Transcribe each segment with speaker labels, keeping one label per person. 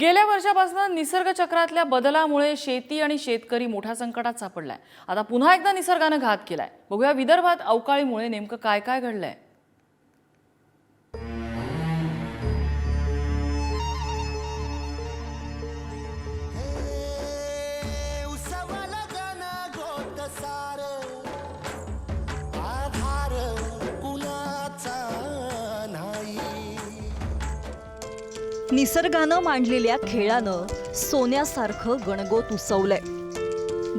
Speaker 1: गेल्या वर्षापासून निसर्ग चक्रातल्या बदलामुळे शेती आणि शेतकरी मोठ्या संकटात सापडलाय. आता पुन्हा एकदा निसर्गानं घात केलाय. बघूया विदर्भात अवकाळीमुळे नेमकं काय काय घडलंय.
Speaker 2: निसर्गानं मांडलेल्या खेळानं सोन्यासारखं गणगोत उसवलंय.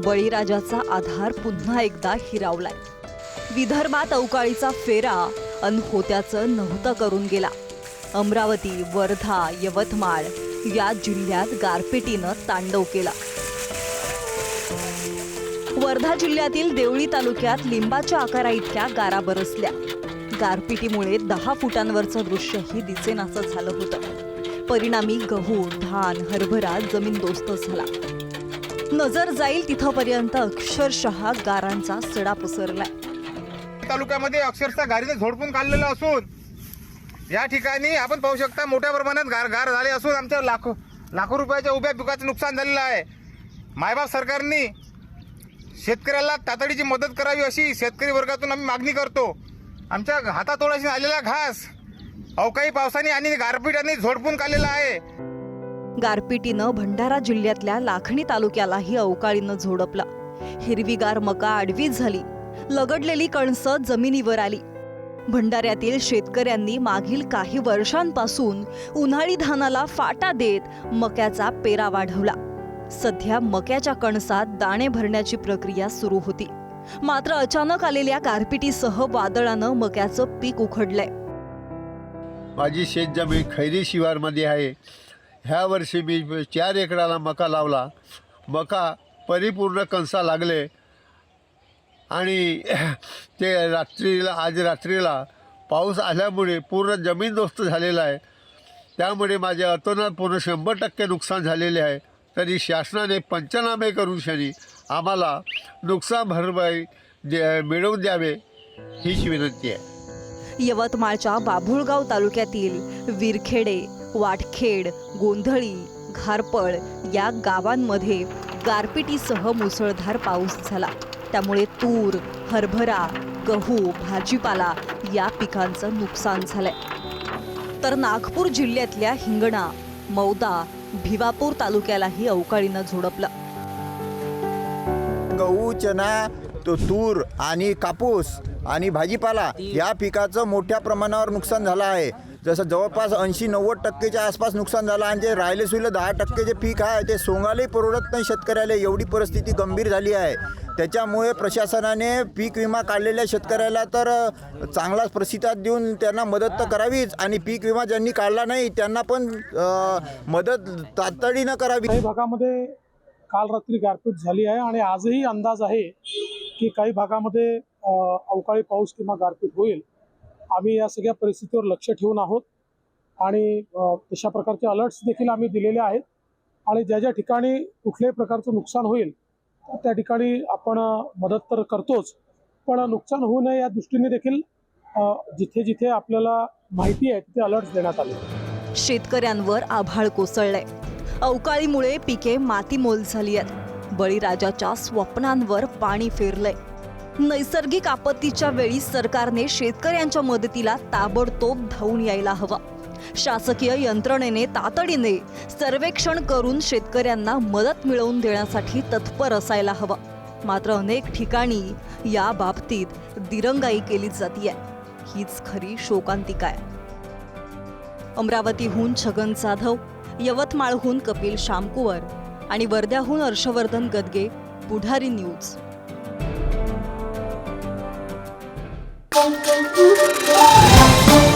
Speaker 2: बळीराजाचा आधार पुन्हा एकदा हिरावलाय. विदर्भात अवकाळीचा फेरा अन होत्याचं नव्हतं करून गेला. अमरावती वर्धा यवतमाळ या जिल्ह्यात गारपिटीनं तांडव केला. वर्धा जिल्ह्यातील देवळी तालुक्यात लिंबाच्या आकारा इतक्या गारा बरसल्या. गारपिटीमुळे दहा फुटांवरचं दृश्यही दिसेनासं झालं होतं. परिणामी गहू धान हरभरा जमीनदोस्त झाला. नजर जाईल तिथपर्यंत अक्षरशः गारांचा सडा पसरलाय.
Speaker 3: तालुक्यामध्ये अक्षरशः गाडीने झोडपून काढलेलं असून या ठिकाणी आपण पाहू शकता मोठ्या प्रमाणात गार गार झाले असून आमच्या लाखो लाखो रुपयाच्या उभ्या पिकाचं नुकसान झालेलं आहे. मायबाप सरकारने शेतकऱ्याला तातडीची मदत करावी अशी शेतकरी वर्गातून आम्ही मागणी करतो. आमच्या हातातोडाशी आलेला घास अवकाळी पावसाने आणि गारपीटाने झोडपून काढलेला आहे.
Speaker 2: गारपिटीनं भंडारा जिल्ह्यातल्या लाखणी तालुक्यालाही अवकाळीनं झोडपला. हिरवीगार मका आडवीच झाली. लगडलेली कणसं जमिनीवर आली. भंडाऱ्यातील शेतकऱ्यांनी मागील काही वर्षांपासून उन्हाळी धानाला फाटा देत मक्याचा पेरा वाढवला. सध्या मक्याच्या कणसात दाणे भरण्याची प्रक्रिया सुरू होती. मात्र अचानक आलेल्या गारपिटीसह वादळानं मक्याचं पीक उखडलंय.
Speaker 4: माझी शेतजमीन खैरी शिवारमध्ये आहे. ह्या वर्षी मी चार एकराला मका लावला. मका परिपूर्ण कणसा लागले. आणि ते रात्रीला आज रात्रीला पाऊस आल्यामुळे पूर्ण जमीनदोस्त झालेला आहे. त्यामुळे माझे अतोनात पूर्ण शंभर टक्के नुकसान झालेले आहे. तरी शासनाने पंचनामे करून शनी आम्हाला नुकसान भरपाई दे मिळवून द्यावे हीच विनंती आहे.
Speaker 2: यवतमाळच्या बाभुळगाव तालुक्यातील विरखेडे वाटखेड गोंधळी घारपळ या गावांमध्ये गारपिटीसह मुसळधार पाऊस झाला. त्यामुळे तूर हरभरा गहू भाजीपाला या पिकांचं नुकसान झालंय. तर नागपूर जिल्ह्यातल्या हिंगणा मौदा भिवापूर तालुक्यालाही अवकाळीनं झोडपलं.
Speaker 5: गहू चना तूर आणि कापूस आणि भाजीपाला या पिकाचं मोठ्या प्रमाणावर नुकसान झालं आहे. जसं जवळपास ऐंशी नव्वद टक्केच्या आसपास नुकसान झालं आणि जे राहिले सुले दहा टक्के जे पीक आहे ते सोंगालाही परवडत नाही शेतकऱ्याला. एवढी परिस्थिती गंभीर झाली आहे. त्याच्यामुळे प्रशासनाने पीक विमा काढलेल्या शेतकऱ्याला तर चांगलाच प्रतिसाद देऊन त्यांना मदत तर करावीच आणि पीक विमा ज्यांनी काढला नाही त्यांना पण मदत तातडीनं करावी.
Speaker 6: काही भागामध्ये काल रात्री गारपीट झाली आहे आणि आजही अंदाज आहे की काही भागामध्ये अवकाळी पाऊस किंवा गारपीट होईल आम्ही या सगळ्या परिस्थितीवर लक्ष ठेवून आहोत. आणि अशा तशा प्रकारचे अलर्ट्स देखील आम्ही दिलेले आहेत. आणि ज्या ज्या ठिकाणी कुठल्याही प्रकारचं नुकसान होईल त्या ठिकाणी आपण मदत तर करतोच. पण नुकसान होऊ नये या दृष्टीने देखील जिथे जिथे आपल्याला माहिती आहे तिथे अलर्ट देण्यात आले.
Speaker 2: शेतकऱ्यांवर आभाळ कोसळलंय. अवकाळीमुळे पिके मातीमोल झाली आहेत. बळीराजाच्या स्वप्नांवर पाणी फिरलंय. नैसर्गिक आपत्तीच्या वेळी सरकारने शेतकऱ्यांच्या मदतीला ताबडतोब धावून यायला हवा. शासकीय यंत्रणेने तातडीने सर्वेक्षण करून शेतकऱ्यांना मदत मिळवून देण्यासाठी तत्पर असायला हवं. मात्र अनेक ठिकाणी या बाबतीत दिरंगाई केली जातीये. हीच खरी शोकांतिका आहे. अमरावतीहून छगन जाधव यवतमाळहून कपिल शामकुवर आणि वर्ध्याहून Harshvardhan Gadge Pudhari news.
Speaker 7: Boom, boom, boom.